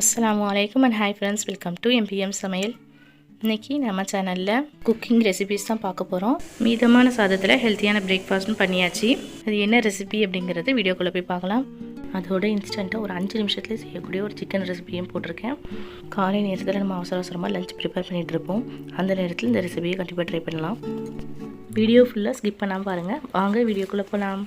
அஸ்ஸலாமு அலைக்கும் and hi friends welcome to MBM சமையல் இன்றைக்கி நம்ம சேனலில் குக்கிங் ரெசிபிஸ் தான் பார்க்க போகிறோம் மீதமான சாதத்தில் ஹெல்த்தியான பிரேக்ஃபாஸ்ட்னு பண்ணியாச்சு. அது என்ன ரெசிபி அப்படிங்கிறது வீடியோக்குள்ளே போய் பார்க்கலாம். அதோட இன்ஸ்டண்ட்டாக ஒரு அஞ்சு நிமிஷத்தில் செய்யக்கூடிய ஒரு சிக்கன் ரெசிபியும் போட்டிருக்கேன். காலை நேரத்தில் நம்ம அவசர அவசரமாக லஞ்ச் ப்ரிப்பேர் பண்ணிகிட்டு இருப்போம். அந்த நேரத்தில் இந்த ரெசிபியை கண்டிப்பாக ட்ரை பண்ணலாம். வீடியோ ஃபுல்லாக ஸ்கிப் பண்ணாமல் பாருங்கள் வாங்க வீடியோக்குள்ளே போகலாம்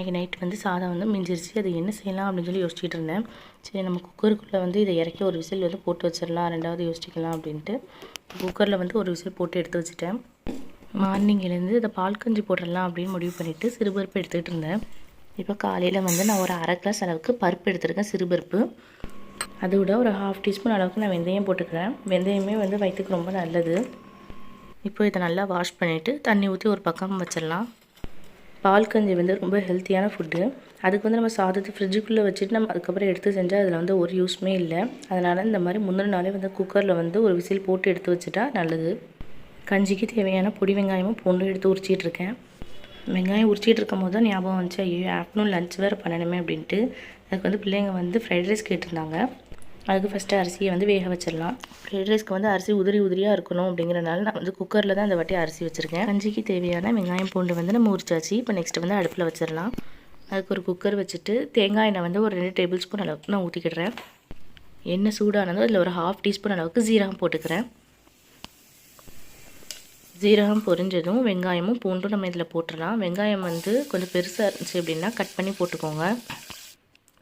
அன்றைக்கி நைட் வந்து சாதம் வந்து மிஞ்சிருச்சு. அது என்ன செய்யலாம் அப்படின்னு சொல்லி யோசிச்சுட்டு இருந்தேன். சரி நம்ம குக்கருக்குள்ளே வந்து இதை இறக்கி ஒரு விசில் வந்து போட்டு வச்சிடலாம். ரெண்டாவது யோசிச்சிக்கலாம் அப்படின்ட்டு குக்கரில் வந்து ஒரு விசில் போட்டு எடுத்து வச்சுட்டேன். மார்னிங்லேருந்து இதை பால் கஞ்சி போட்டுடலாம் அப்படின்னு முடிவு பண்ணிவிட்டு சிறுபருப்பு எடுத்துகிட்டு இருந்தேன். இப்போ காலையில் வந்து நான் ஒரு அரை கிளாஸ் அளவுக்கு பருப்பு எடுத்திருக்கேன் சிறுபருப்பு. அதை விட ஒரு ஹாஃப் டீஸ்பூன் அளவுக்கு நான் வெந்தயம் போட்டுக்கிறேன். வெந்தயமே வந்து வயிற்றுக்கு ரொம்ப நல்லது. இப்போ இதை நல்லா வாஷ் பண்ணிவிட்டு தண்ணி ஊற்றி ஒரு பக்கம் வச்சிடலாம். பால் கஞ்சி வந்து ரொம்ப ஹெல்த்தியான ஃபுட்டு அதுக்கு வந்து நம்ம சாதத்தை ஃப்ரிட்ஜுக்குள்ளே வச்சுட்டு நம்ம அதுக்கப்புறம் எடுத்து செஞ்சால் அதில் வந்து ஒரு யூஸ்மே இல்லை. அதனால் இந்த மாதிரி முந்தின நாளே வந்து குக்கரில் வந்து ஒரு விசில் போட்டு எடுத்து வச்சுட்டா நல்லது. கஞ்சிக்கு தேவையான பொடி வெங்காயமும் பூண்டும் எடுத்து உரிச்சிட்டு இருக்கேன். வெங்காயம் உரிச்சிட்டு இருக்கும் போது தான் ஞாபகம் வந்துச்சு ஐயோ ஆஃப்டர்நூன் லஞ்ச் வேறு பண்ணணுமே அப்படின்ட்டு. அதுக்கு வந்து பிள்ளைங்க வந்து ஃப்ரைட் ரைஸ் கேட்டிருந்தாங்க. அதுக்கு ஃபஸ்ட்டு அரிசியை வந்து வேக வச்சிடலாம். ஃப்ரைட் ரைஸ்க்கு வந்து அரிசி உதிரி உதிரியாக இருக்கணும் அப்படிங்கிறனால நான் வந்து குக்கரில் தான் இந்த வாட்டி அரிசி வச்சுருக்கேன். கஞ்சிக்கு தேவையான வெங்காயம் பூண்டு வந்து நம்ம உரிச்சாச்சு. இப்போ நெக்ஸ்ட் வந்து அடுப்பில் வச்சிடலாம். அதுக்கு ஒரு குக்கர் வச்சுட்டு தேங்காய் எண்ணெய் வந்து ஒரு ரெண்டு டேபிள் ஸ்பூன் அளவுக்கு நான் ஊற்றிக்கிடுறேன் எண்ணெய் சூடானதும் அதில் ஒரு ஹாஃப் டீஸ்பூன் அளவுக்கு ஜீரகம் போட்டுக்கிறேன். ஜீரகம் பொரிஞ்சதும் வெங்காயமும் பூண்டும் நம்ம இதில் போட்டுடலாம். வெங்காயம் வந்து கொஞ்சம் பெருசாக இருந்துச்சு அப்படின்னா கட் பண்ணி போட்டுக்கோங்க.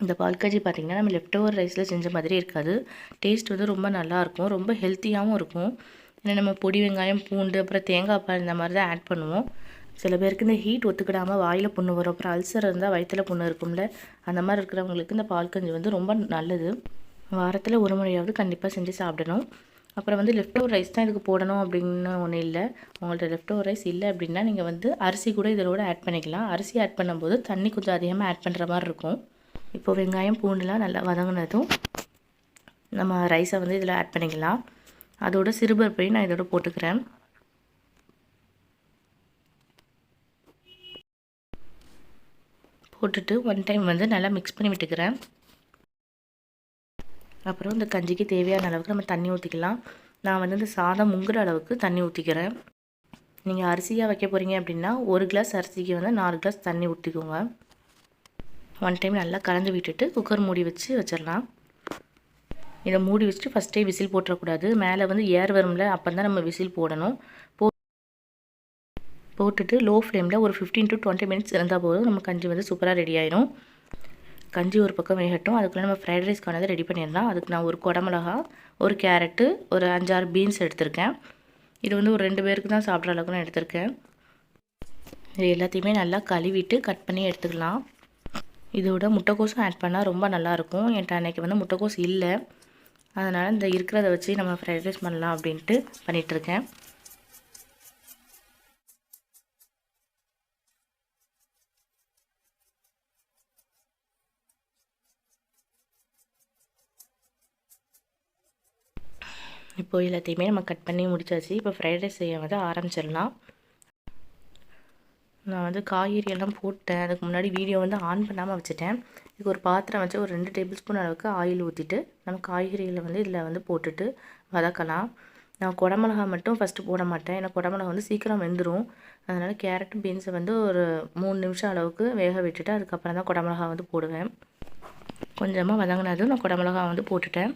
இந்த பால் பார்த்தீங்கன்னா பார்த்திங்கன்னா நம்ம லெஃப்ட் ஓவர் ரைஸில் செஞ்ச மாதிரி இருக்காது. டேஸ்ட் வந்து ரொம்ப நல்லாயிருக்கும் ரொம்ப ஹெல்த்தியாகவும் இருக்கும். ஏன்னா நம்ம பொடி வெங்காயம் பூண்டு அப்புறம் தேங்காய் பால் இந்த மாதிரி தான் ஆட் பண்ணுவோம். சில பேருக்கு இந்த ஹீட் ஒத்துக்கிடாமல் வாயில் புண்ணு வரும். அப்புறம் அல்சர் இருந்தால் வயிற்றில் புண்ணு இருக்கும்ல. அந்த மாதிரி இருக்கிறவங்களுக்கு இந்த பால் கஞ்சி வந்து ரொம்ப நல்லது. வாரத்தில் ஒரு முறையாவது கண்டிப்பாக செஞ்சு சாப்பிடணும். அப்புறம் வந்து லெஃப்ட் ஓவர் ரைஸ் தான் இதுக்கு போடணும் அப்படின்னு ஒன்றும் இல்லை. உங்கள்கிட்ட லெஃப்ட் ஓவர் ரைஸ் இல்லை அப்படின்னா நீங்கள் வந்து அரிசி கூட இதோட ஆட் பண்ணிக்கலாம். அரிசி ஆட் பண்ணும்போது தண்ணி கொஞ்சம் அதிகமாக ஆட் பண்ணுற மாதிரி இருக்கும். இப்போ வெங்காயம் பூண்டுலாம் நல்லா வதங்கினதும் நம்ம ரைஸை வந்து இதில் ஆட் பண்ணிக்கலாம். அதோட சிறுபருப்பையும் நான் இதோட போட்டுக்கிறேன். போட்டுட்டு ஒன் டைம் வந்து நல்லா மிக்ஸ் பண்ணி விட்டுக்கிறேன். அப்புறம் இந்த கஞ்சிக்கு தேவையான அளவுக்கு நம்ம தண்ணி ஊற்றிக்கலாம் நான் வந்து இந்த சாதம் முங்குற அளவுக்கு தண்ணி ஊற்றிக்கிறேன் நீங்கள் அரிசியாக வைக்க போகிறீங்க அப்படின்னா ஒரு கிளாஸ் அரிசிக்கு வந்து நாலு கிளாஸ் தண்ணி ஊற்றிக்கோங்க ஒன் டைம் நல்லா கலந்து விட்டுட்டு குக்கர் மூடி வச்சு வச்சிடலாம். இதை மூடி வச்சுட்டு ஃபஸ்ட்டே விசில் போட்டுறக்கூடாது. மேலே வந்து ஏர் வரும்ல அப்போ தான் நம்ம விசில் போடணும். போ போட்டுட்டு லோ ஃப்ளேமில் ஒரு ஃபிஃப்டீன் டு டுவெண்ட்டி மினிட்ஸ் இருந்தால் போதும். நம்ம கஞ்சி வந்து சூப்பராக ரெடி ஆயிடும் கஞ்சி ஒரு பக்கம் வேகட்டும். அதுக்குள்ளே நம்ம ஃப்ரைட் ரைஸ்க்கானதை ரெடி பண்ணிடலாம். அதுக்கு நான் ஒரு குடமிளகா ஒரு கேரட்டு ஒரு அஞ்சாறு பீன்ஸ் எடுத்திருக்கேன். இது வந்து ஒரு ரெண்டு பேருக்கு தான் சாப்பிட்ற அளவுக்கு நான் எடுத்திருக்கேன். இது எல்லாத்தையுமே நல்லா கழுவிட்டு கட் பண்ணி எடுத்துக்கலாம். இதோட முட்டைக்கோஸும் ஆட் பண்ணால் ரொம்ப நல்லாயிருக்கும். என்கிட்ட அன்றைக்கி வந்து முட்டைக்கோஸ் இல்லை. அதனால் இந்த இருக்கிறத வச்சு நம்ம ஃப்ரைட் ரைஸ் பண்ணலாம் அப்படின்ட்டு பண்ணிகிட்ருக்கேன் இப்போ எல்லாத்தையுமே நம்ம கட் பண்ணி முடிச்சாச்சு. இப்போ ஃப்ரைட் ரைஸ் செய்ய வந்து ஆரம்பிச்சிடலாம். நான் வந்து காய்கறி எல்லாம் போட்டேன். அதுக்கு முன்னாடி வீடியோ வந்து ஆன் பண்ணாமல் வச்சுட்டேன். இதுக்கு ஒரு பாத்திரம் வச்சு ஒரு ரெண்டு டேபிள் ஸ்பூன் அளவுக்கு ஆயில் ஊற்றிட்டு நம்ம காய்கறிகளை வந்து இதில் வந்து போட்டுட்டு வதக்கலாம். நான் குடமிளகா மட்டும் ஃபஸ்ட்டு போட மாட்டேன். ஏன்னா குடமிளகா வந்து சீக்கிரம் வெந்துடும் அதனால் கேரட்டும் பீன்ஸை வந்து ஒரு மூணு நிமிஷம் அளவுக்கு வேக விட்டுட்டு அதுக்கப்புறம் தான் குடமிளகா வந்து போடுவேன். கொஞ்சமாக வதங்கினதும் நான் குடமிளகா வந்து போட்டுட்டேன்.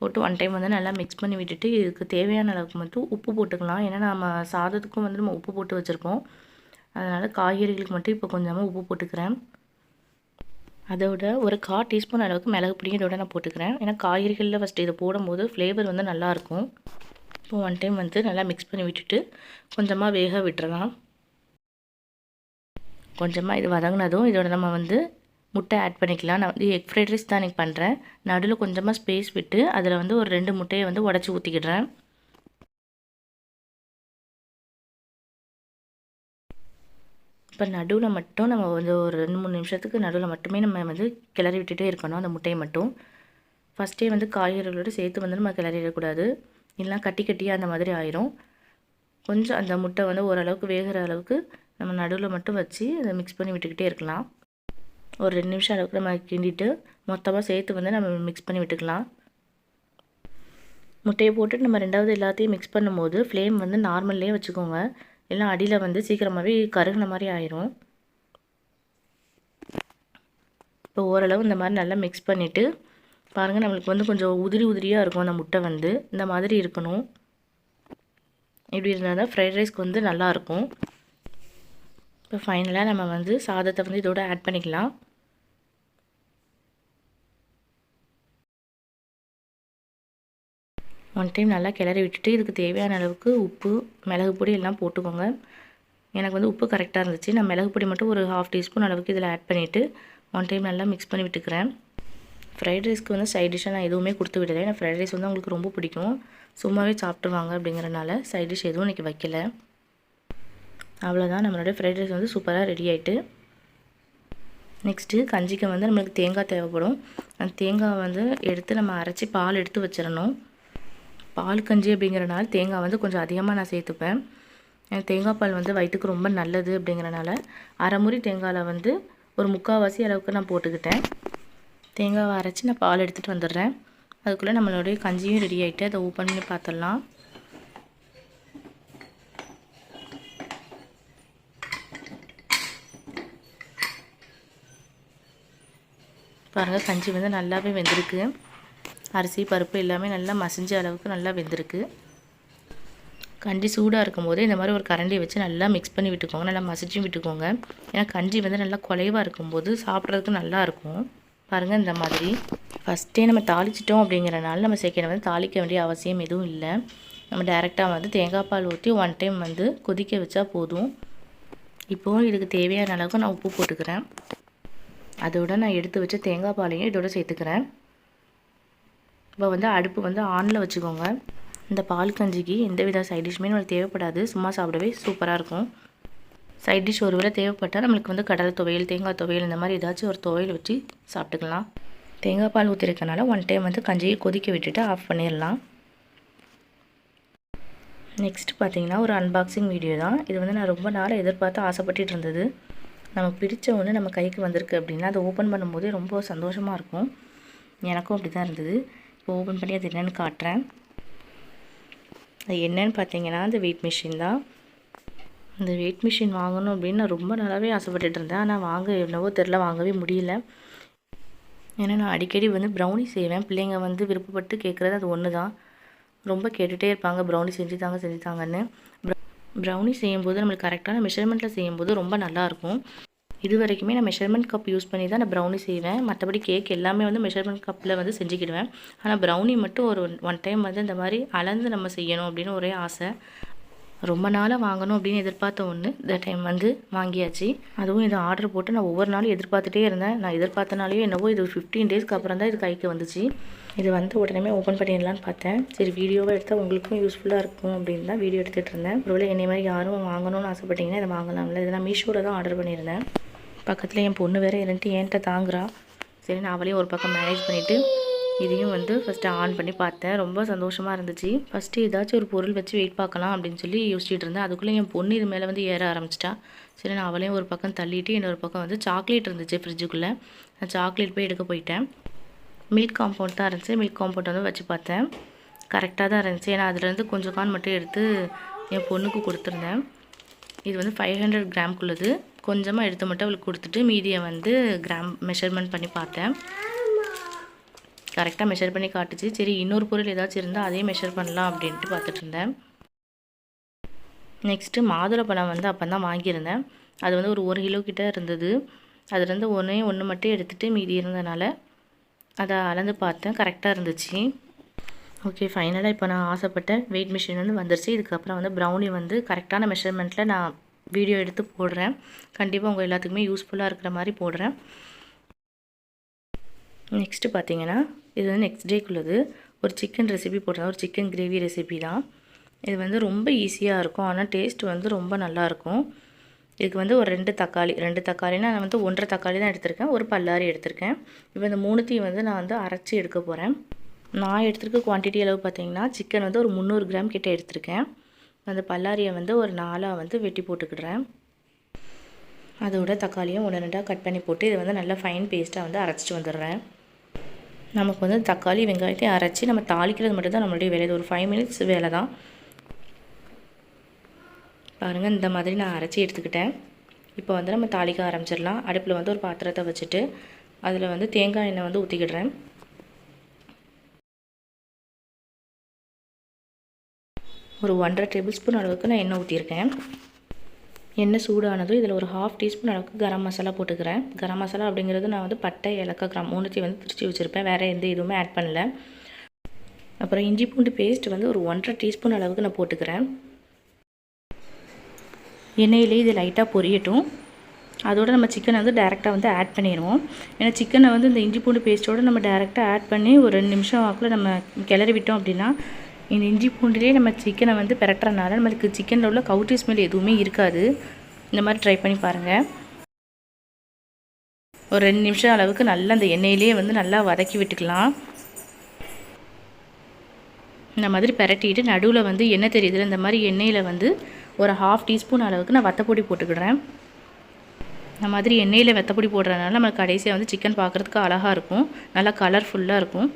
போட்டு ஒன் டைம் வந்து நல்லா மிக்ஸ் பண்ணி விட்டுட்டு இதுக்கு தேவையான அளவுக்கு மட்டும் உப்பு போட்டுக்கலாம். ஏன்னா நம்ம சாதத்துக்கும் வந்து நம்ம உப்பு போட்டு வச்சுருப்போம் அதனால் காய்கறிகளுக்கு மட்டும் இப்போ கொஞ்சமாக உப்பு போட்டுக்கிறேன். அதோட ஒரு கா டீஸ்பூன் அளவுக்கு மிளகு பொடியும் இதோட நான் போட்டுக்கிறேன். ஏன்னா காய்கறிகளில் ஃபஸ்ட்டு இதை போடும்போது ஃப்ளேவர் வந்து நல்லாயிருக்கும் இப்போ ஒன் டைம் வந்து நல்லா மிக்ஸ் பண்ணி விட்டுட்டு கொஞ்சமாக வேக விட்டுறலாம். கொஞ்சமாக இது வதங்கினதும் இதோட நம்ம வந்து முட்டை ஆட் பண்ணிக்கலாம். நான் வந்து எக் ஃப்ரைட் ரைஸ் தான் எனக்கு பண்ணுறேன் நடுவில் கொஞ்சமாக ஸ்பேஸ் விட்டு அதில் வந்து ஒரு ரெண்டு முட்டையை வந்து உடச்சி ஊற்றிக்கிடுறேன் இப்போ நடுவில் மட்டும் நம்ம வந்து ஒரு ரெண்டு மூணு நிமிஷத்துக்கு நடுவில் மட்டுமே நம்ம வந்து கிளறி விட்டுட்டே இருக்கணும் அந்த முட்டையை மட்டும். ஃபஸ்ட்டே வந்து காய்கறிகளோடு சேர்த்து வந்து நம்ம கிளறிடக்கூடாது. இல்லைனா கட்டி கட்டியாக அந்த மாதிரி ஆயிரும். கொஞ்சம் அந்த முட்டை வந்து ஓரளவுக்கு வேகிற அளவுக்கு நம்ம நடுவில் மட்டும் வச்சு அதை மிக்ஸ் பண்ணி விட்டுக்கிட்டே இருக்கலாம். ஒரு ரெண்டு நிமிஷம் அளவுக்கு நம்ம கிண்டிட்டு மொத்தமாக சேர்த்து வந்து நம்ம மிக்ஸ் பண்ணி விட்டுக்கலாம். முட்டையை போட்டு நம்ம ரெண்டாவது எல்லாத்தையும் மிக்ஸ் பண்ணும்போது ஃப்ளேம் வந்து நார்மல்லே வச்சுக்கோங்க. எல்லாம் அடியில் வந்து சீக்கிரமாகவே கருகின மாதிரி ஆயிரும். இப்போ ஓரளவு இந்த மாதிரி நல்லா மிக்ஸ் பண்ணிவிட்டு பாருங்கள் நம்மளுக்கு வந்து கொஞ்சம் உதிரி உதிரியாக இருக்கும் அந்த முட்டை வந்து. இந்த மாதிரி இருக்கணும். இப்படி இருந்தால் தான் ஃப்ரைட் ரைஸ்க்கு வந்து நல்லாயிருக்கும் இப்போ ஃபைனலாக நம்ம வந்து சாதத்தை வந்து இதோட ஆட் பண்ணிக்கலாம். ஒன் டைம் நல்லா கிளறி விட்டுட்டு இதுக்கு தேவையான அளவுக்கு உப்பு மிளகு பொடி எல்லாம் போட்டுக்கோங்க. எனக்கு வந்து உப்பு கரெக்டாக இருந்துச்சு. நான் மிளகு பொடி மட்டும் ஒரு ஹாஃப் டீஸ்பூன் அளவுக்கு இதில் ஆட் பண்ணிவிட்டு ஒன் டைம் நல்லா மிக்ஸ் பண்ணி விட்டுக்கிறேன். ஃப்ரைட் ரைஸ்க்கு வந்து சைட் டிஷ்ஷாக நான் எதுவுமே கொடுத்து விடலை. ஏன்னா ஃப்ரைட் ரைஸ் வந்து அவங்களுக்கு ரொம்ப பிடிக்கும். சும்மாவே சாப்பிட்ருவாங்க அப்படிங்கிறனால சைட் டிஷ் எதுவும் இன்றைக்கி வைக்கல. அவ்வளோதான் நம்மளோட ஃப்ரைட் ரைஸ் வந்து சூப்பராக ரெடி ஆகிட்டு நெக்ஸ்ட்டு கஞ்சிக்கு வந்து நம்மளுக்கு தேங்காய் தேவைப்படும். அந்த தேங்காய் வந்து எடுத்து நம்ம அரைச்சி பால் எடுத்து வச்சிடணும். பால் கஞ்சி அப்படிங்கிறனால தேங்காய் வந்து கொஞ்சம் அதிகமாக நான் சேர்த்துப்பேன். தேங்காய் பால் வந்து வயிற்றுக்கு ரொம்ப நல்லது அப்படிங்கிறனால அரைமுறி தேங்காயில் வந்து ஒரு முக்கால்வாசி அளவுக்கு நான் போட்டுக்கிட்டேன். தேங்காவை அரைச்சி நான் பால் எடுத்துகிட்டு வந்துடுறேன். அதுக்குள்ளே நம்மளுடைய கஞ்சியும் ரெடி ஆகிட்டு அதை ஓப்பன் பண்ணி பார்த்துடலாம். பாருங்கள் கஞ்சி வந்து நல்லாவே வெந்திருக்கு. அரிசி பருப்பு எல்லாமே நல்லா மசிஞ்ச அளவுக்கு நல்லா வெந்திருக்கு. கஞ்சி சூடாக இருக்கும்போது இந்த மாதிரி ஒரு கரண்டியை வச்சு நல்லா மிக்ஸ் பண்ணி விட்டுக்கோங்க. நல்லா மசிச்சும் விட்டுக்கோங்க. ஏன்னா கஞ்சி வந்து நல்லா குலைவாக இருக்கும்போது சாப்பிட்றதுக்கு நல்லாயிருக்கும் பாருங்கள் இந்த மாதிரி. ஃபஸ்ட்டே நம்ம தாளிச்சிட்டோம் அப்படிங்கிறனால நம்ம செகண்ட் வந்து தாளிக்க வேண்டிய அவசியம் எதுவும் இல்லை. நம்ம டேரெக்டாக வந்து தேங்காய் பால் ஊற்றி ஒன் டைம் வந்து கொதிக்க வச்சா போதும். இப்போது இதுக்கு தேவையான அளவுக்கு நான் உப்பு போட்டுக்கிறேன். அதோட நான் எடுத்து வச்ச தேங்காய் பாலையும் இதோட சேர்த்துக்கிறேன். இப்போ வந்து அடுப்பு வந்து ஆனில் வச்சுக்கோங்க. இந்த பால் கஞ்சிக்கு எந்த வித சைட் டிஷ்ஷுமே நம்மளுக்கு தேவைப்படாது. சும்மா சாப்பிடவே சூப்பராக இருக்கும். சைட் டிஷ் ஒரு வேளை தேவைப்பட்டால் நம்மளுக்கு வந்து கடலை துவையல் தேங்காய் துவையல் இந்த மாதிரி ஏதாச்சும் ஒரு துவையல் வச்சு சாப்பிட்டுக்கலாம். தேங்காய் பால் ஊற்றிருக்கனால ஒன் டைம் வந்து கஞ்சியை கொதிக்க விட்டுட்டு ஆஃப் பண்ணிடலாம். நெக்ஸ்ட் பார்த்தீங்கன்னா ஒரு அன்பாக்சிங் வீடியோ தான். இது வந்து நான் ரொம்ப நாளாக எதிர்பார்த்து ஆசைப்பட்டுட்டு இருந்தது. நம்ம பிடிச்ச ஒன்று நம்ம கைக்கு வந்திருக்கு அப்படின்னா அதை ஓப்பன் பண்ணும்போதே ரொம்ப சந்தோஷமாக இருக்கும். எனக்கும் அப்படி தான் இருந்தது. இப்போ ஓப்பன் பண்ணி அது என்னென்னு காட்டுறேன். அது என்னென்னு பார்த்தீங்கன்னா அந்த வெயிட் மிஷின் தான். இந்த வெயிட் மிஷின் வாங்கணும் அப்படின்னு நான் ரொம்ப நல்லாவே ஆசைப்பட்டுட்டு இருந்தேன். ஆனால் வாங்க என்னவோ தெரில வாங்கவே முடியல. ஏன்னா நான் அடிக்கடி வந்து ப்ரௌனி செய்வேன். பிள்ளைங்க வந்து விருப்பப்பட்டு கேட்குறது அது ஒன்று தான் ரொம்ப கேட்டுகிட்டே இருப்பாங்க. ப்ரௌனி செஞ்சு தாங்க செஞ்சு தாங்கன்னு ப்ரௌனி செய்யும்போது நம்மளுக்கு கரெக்டான மெஷர்மெண்ட்டில் செய்யும்போது ரொம்ப நல்லாயிருக்கும் இது வரைக்குமே நான் மெஷர்மெண்ட் கப் யூஸ் பண்ணி தான் நான் ப்ரௌனி செய்வேன். மற்றபடி கேக் எல்லாமே வந்து மெஷர்மெண்ட் கப்பில் வந்து செஞ்சுக்கிடுவேன். ஆனால் ப்ரௌனி மட்டும் ஒரு ஒன் டைம் வந்து இந்த மாதிரி அளந்து நம்ம செய்யணும் அப்படின்னு ஒரே ஆசை. ரொம்ப நாளாக வாங்கணும் அப்படின்னு எதிர்பார்த்த ஒன்று இந்த டைம் வந்து வாங்கியாச்சு. அதுவும் இதை ஆர்டர் போட்டு நான் ஒவ்வொரு நாளும் எதிர்பார்த்துட்டே இருந்தேன். நான் எதிர்பார்த்தனாலேயே என்னவோ இது ஃபிஃப்டீன் டேஸ்க்கு அப்புறம் தான் இது கைக்கு வந்துச்சு. இது வந்து உடனே ஓப்பன் பண்ணிடலான்னு பார்த்தேன். சரி வீடியோவை எடுத்தால் உங்களுக்கும் யூஸ்ஃபுல்லாக இருக்கும் அப்படின்னு தான் வீடியோ எடுத்துகிட்டு இருந்தேன். ஒருவேளை என்னை மாதிரி யாரும் வாங்கணும்னு ஆசைப்பட்டீங்கன்னா இதை வாங்கலாம்ல. இதை நான் மீஷோவில் தான் ஆர்டர் பண்ணியிருந்தேன். பக்கத்தில் என் பொண்ணு வேறு இரண்டு என்கிட்ட தாங்குறா. சரி நான் அவளையும் ஒரு பக்கம் மேனேஜ் பண்ணிவிட்டு இதையும் வந்து ஃபஸ்ட்டு ஆன் பண்ணி பார்த்தேன். ரொம்ப சந்தோஷமாக இருந்துச்சு. ஃபஸ்ட்டு ஏதாச்சும் ஒரு பொருள் வச்சு வெயிட் பார்க்கலாம் அப்படின்னு சொல்லி யோசிச்சுட்டு இருந்தேன். அதுக்குள்ளே என் பொண்ணு இது மேலே வந்து ஏற ஆரம்பிச்சிட்டா. சரி நான் அவளையும் ஒரு பக்கம் தள்ளிட்டு இன்னொரு பக்கம் வந்து சாக்லேட் இருந்துச்சு ஃப்ரிட்ஜுக்குள்ளே நான் சாக்லேட் போய் எடுக்க போயிட்டேன். மில்க் காம்பவுண்ட் தான் இருந்துச்சு. மில்க் காம்பவுண்ட் வந்து வச்சு பார்த்தேன். கரெக்டாக தான் இருந்துச்சு. ஏன்னா அதுலேருந்து கொஞ்சம் கான் மட்டும் எடுத்து என் பொண்ணுக்கு கொடுத்துருந்தேன். இது வந்து ஃபைவ் ஹண்ட்ரட் கிராம்க்குள்ளது கொஞ்சமாக எடுத்து மட்டும் அவளுக்கு கொடுத்துட்டு மீதியை வந்து கிராம் மெஷர்மெண்ட் பண்ணி பார்த்தேன். கரெக்டாக மெஷர் பண்ணி காட்டுச்சு. சரி இன்னொரு பொருள் ஏதாச்சும் இருந்தால் அதையும் மெஷர் பண்ணலாம் அப்படின்ட்டு பார்த்துட்டு இருந்தேன். நெக்ஸ்ட்டு மாதுளப்பழம் வந்து அப்போ தான் வாங்கியிருந்தேன். அது வந்து ஒரு ஒரு கிலோ கிட்டே இருந்தது. அதுலேருந்து ஒன்றே ஒன்று மட்டும் எடுத்துகிட்டு மீதி இருந்ததுனால அதை அளந்து பார்த்தேன். கரெக்டாக இருந்துச்சு. ஓகே ஃபைனலாக இப்போ நான் ஆசைப்பட்ட வெயிட் மிஷின் வந்து வந்துருச்சு. இதுக்கப்புறம் வந்து ப்ரௌனி வந்து கரெக்டான மெஷர்மெண்ட்டில் நான் வீடியோ எடுத்து போடுறேன். கண்டிப்பாக உங்கள் எல்லாத்துக்குமே யூஸ்ஃபுல்லாக இருக்கிற மாதிரி போடுறேன். நெக்ஸ்ட்டு பார்த்தீங்கன்னா இது வந்து நெக்ஸ்ட் டேக்குள்ளது ஒரு சிக்கன் ரெசிபி போடுறேன் ஒரு சிக்கன் கிரேவி ரெசிபி தான். இது வந்து ரொம்ப ஈஸியாக இருக்கும். ஆனால் டேஸ்ட் வந்து ரொம்ப நல்லாயிருக்கும் இதுக்கு வந்து ஒரு ரெண்டு தக்காளி. ரெண்டு தக்காளினா நான் வந்து ஒன்றரை தக்காளி தான் எடுத்திருக்கேன். ஒரு பல்லாரி எடுத்திருக்கேன். இப்போ இந்த மூணுத்தையும் வந்து நான் வந்து அரைச்சி எடுக்க போகிறேன் நான் எடுத்திருக்க குவான்டிட்டி அளவு பார்த்தீங்கன்னா சிக்கன் வந்து ஒரு முந்நூறு கிராம் கிட்டே எடுத்திருக்கேன். அந்த பல்லாரியை வந்து ஒரு நாலாக வந்து வெட்டி போட்டுக்கிடுறேன். அதோட தக்காளியும் ஒன்று ரெண்டாக கட் பண்ணி போட்டு இதை வந்து நல்லா ஃபைன் பேஸ்ட்டாக வந்து அரைச்சிட்டு வந்துடுறேன். நமக்கு வந்து தக்காளி வெங்காயத்தையும் அரைச்சி நம்ம தாளிக்கிறது மட்டும்தான் நம்மளுடைய வேலை. இது ஒரு ஃபைவ் மினிட்ஸ் வேலை தான் பாருங்கள் இந்த மாதிரி நான் அரைச்சி எடுத்துக்கிட்டேன். இப்போ வந்து நம்ம தாளிக்க ஆரம்பிச்சிடலாம். அடுப்பில் வந்து ஒரு பாத்திரத்தை வச்சுட்டு அதில் வந்து தேங்காய் எண்ணெய் வந்து ஊற்றிக்கிடுறேன் ஒரு ஒன்றரை டேபிள் ஸ்பூன் அளவுக்கு நான் எண்ணெய் ஊற்றிருக்கேன் எண்ணெய் சூடானதும் இதில் ஒரு ஹாஃப் டீஸ்பூன் அளவுக்கு கரம் மசாலா போட்டுக்கிறேன். கரம் மசாலா அப்படிங்கிறது நான் வந்து பட்டை ஏலக்காய் கிராம் மூணுத்தையும் வந்து பிரித்து வச்சுருப்பேன். வேறு எந்த இதுவுமே ஆட் பண்ணல. அப்புறம் இஞ்சி பூண்டு பேஸ்ட் வந்து ஒரு ஒன்றரை டீஸ்பூன் அளவுக்கு நான் போட்டுக்கிறேன். எண்ணெயிலே இது லைட்டாக பொரியட்டும். அதோட நம்ம சிக்கனை வந்து டேரெக்டாக வந்து ஆட் பண்ணிடுவோம். ஏன்னா சிக்கனை வந்து இந்த இஞ்சி பூண்டு பேஸ்ட்டோடு நம்ம டேரெக்டாக ஆட் பண்ணி ஒரு ரெண்டு நிமிஷம் வாக்கில் நம்ம கிளறி விட்டோம் அப்படின்னா இந்த இஞ்சி பூண்டுலேயே நம்ம சிக்கனை வந்து பெரட்டுறதுனால நம்மளுக்கு சிக்கனில் உள்ள கவுட்டி ஸ்மெல் எதுவுமே இருக்காது. இந்த மாதிரி ட்ரை பண்ணி பாருங்கள் ஒரு ரெண்டு நிமிஷம் அளவுக்கு நல்லா அந்த எண்ணெயிலேயே வந்து நல்லா வதக்கி விட்டுக்கலாம். இந்த மாதிரி பெரட்டிட்டு நடுவில் வந்து எண்ணெய் தெரியுதுல இந்த மாதிரி எண்ணெயில் வந்து ஒரு ஹாஃப் டீஸ்பூன் அளவுக்கு நான் வத்தப்பொடி போட்டுக்கிடுறேன். இந்த மாதிரி எண்ணெயில் வெத்தப்பொடி போடுறதுனால நம்ம கடைசியாக வந்து சிக்கன் பார்க்குறதுக்கு அழகாக இருக்கும். நல்லா கலர்ஃபுல்லாக இருக்கும்.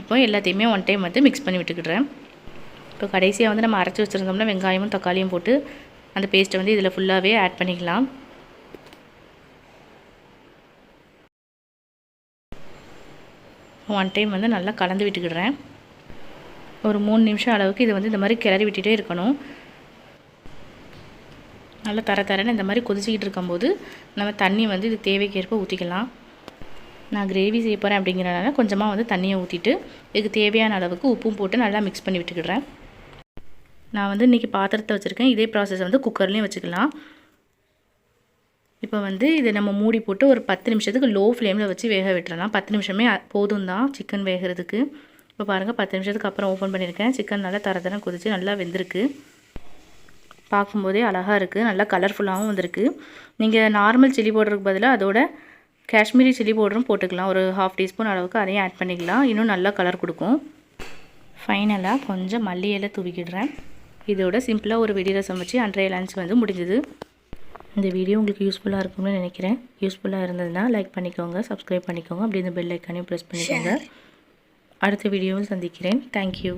இப்போ எல்லாத்தையுமே ஒன் டைம் வந்து மிக்ஸ் பண்ணி விட்டுக்கிடுறேன். இப்போ கடைசியாக வந்து நம்ம அரைச்சி வச்சுருந்தோம்னா வெங்காயமும் தக்காளியும் போட்டு அந்த பேஸ்ட்டை வந்து இதில் ஃபுல்லாகவே ஆட் பண்ணிக்கலாம். ஒன் டைம் வந்து நல்லா கலந்து விட்டுக்கிடுறேன். ஒரு மூணு நிமிஷம் அளவுக்கு இதை வந்து இந்த மாதிரி கிளறி விட்டுகிட்டே இருக்கணும். நல்லா தர தரன்னு இந்த மாதிரி கொதிச்சிக்கிட்டு இருக்கும்போது நம்ம தண்ணி வந்து இது தேவைக்கேற்ப ஊற்றிக்கலாம் நான் கிரேவி செய்ய போகிறேன் அப்படிங்கிறனால கொஞ்சமாக வந்து தண்ணியை ஊற்றிட்டு இதுக்கு தேவையான அளவுக்கு உப்பும் போட்டு நல்லா மிக்ஸ் பண்ணி விட்டுக்கிடுறேன். நான் வந்து இன்றைக்கி பாத்திரத்தை வச்சுருக்கேன். இதே ப்ராசஸ் வந்து குக்கர்லேயும் வச்சுக்கலாம். இப்போ வந்து இதை நம்ம மூடி போட்டு ஒரு பத்து நிமிஷத்துக்கு லோ ஃப்ளேமில் வச்சு வேக விட்டுறலாம். பத்து நிமிஷமே போதும் தான் சிக்கன் வேகிறதுக்கு. இப்போ பாருங்கள் பத்து நிமிஷத்துக்கு அப்புறம் ஓப்பன் பண்ணியிருக்கேன். சிக்கன் நல்லா தர தரம் கொதித்து நல்லா வெந்திருக்கு. பார்க்கும்போதே அழகாக இருக்குது நல்லா கலர்ஃபுல்லாகவும் வந்திருக்கு. நீங்கள் நார்மல் சில்லி பவுடருக்கு பதிலாக அதோட காஷ்மீரி சில்லி பவுடரும் போட்டுக்கலாம். ஒரு ஹாஃப் டீஸ்பூன் அளவுக்கு அதையும் ஆட் பண்ணிக்கலாம். இன்னும் நல்லா கலர் கொடுக்கும். ஃபைனலாக கொஞ்சம் மல்லி இலை தூவிக்கிடுறேன். இதோட சிம்பிளாக ஒரு வெடி ரசம் வச்சு அன்றைய லஞ்ச் வந்து முடிஞ்சுது. இந்த வீடியோ உங்களுக்கு யூஸ்ஃபுல்லாக இருக்கும்னு நினைக்கிறேன். யூஸ்ஃபுல்லாக இருந்ததுன்னா லைக் பண்ணிக்கோங்க சப்ஸ்கிரைப் பண்ணிக்கோங்க. அப்படி இந்த பெல் ஐக்கானையும் ப்ரெஸ் பண்ணிக்கோங்க. அடுத்த வீடியோவில் சந்திக்கிறேன். தேங்க்யூ